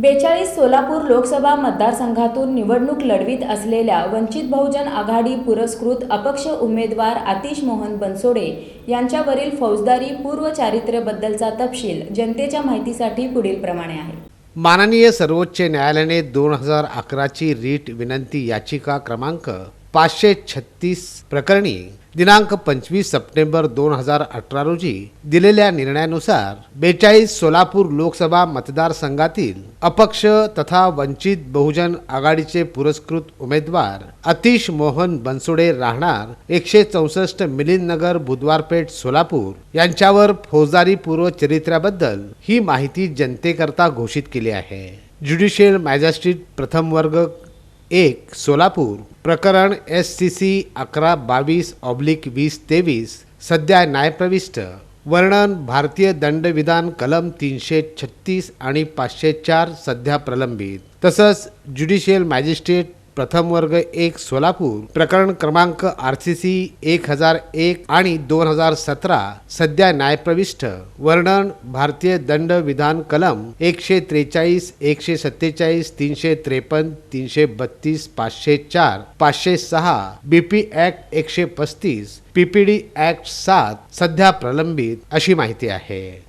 बेचाळीस सोलापूर लोकसभा मतदारसंघातून निवडणूक लढवीत असलेल्या वंचित बहुजन आघाडी पुरस्कृत अपक्ष उमेदवार आतिश मोहन बनसोडे यांच्यावरील फौजदारी पूर्व चारित्र्यबद्दलचा तपशील जनतेच्या माहितीसाठी पुढील प्रमाणे आहे. माननीय सर्वोच्च न्यायालयाने दोन हजार अकराची रीट विनंती याचिका क्रमांक पाचशे छत्तीस प्रकरणी दिनांक पंचवीस सप्टेंबर दोन हजार अठरा रोजी दिलेल्या निर्णयानुसार बेचाळीस सोलापूर लोकसभा मतदारसंघातील अपक्ष तथा वंचित बहुजन आघाडीचे पुरस्कृत उमेदवार अतिश मोहन बनसोडे राहणार एकशे चौसष्ट मिलिंद नगर बुधवारपेठ सोलापूर यांच्यावर फौजदारीपूर्व चरित्र्याबद्दल ही माहिती जनतेकरता घोषित केली आहे. ज्युडिशियल मॅजिस्ट्रेट प्रथम वर्ग एक सोलापूर प्रकरण एस सी सी अकरा बावीस ऑब्लिक वीस तेवीस सध्या न्यायप्रविष्ट. वर्णन भारतीय दंडविधान कलम तीनशे छत्तीस आणि पाचशे चार सध्या प्रलंबित. तसंच ज्युडिशियल मॅजिस्ट्रेट प्रथम वर्ग एक सोलापूर प्रकरण क्रमांक आर सी सी एक हजार एक आणि दोन हजार सतरा सध्या न्यायप्रविष्ट वर्णन भारतीय दंड विधान कलम एकशे त्रेचाळीस एकशे सत्तेचाळीस तीनशे त्रेपन्न तीनशे बत्तीस पाचशे चार पाचशे सहा बीपी ऍक्ट एकशे पस्तीस पीपीडी ऍक्ट सात सध्या प्रलंबित अशी माहिती आहे.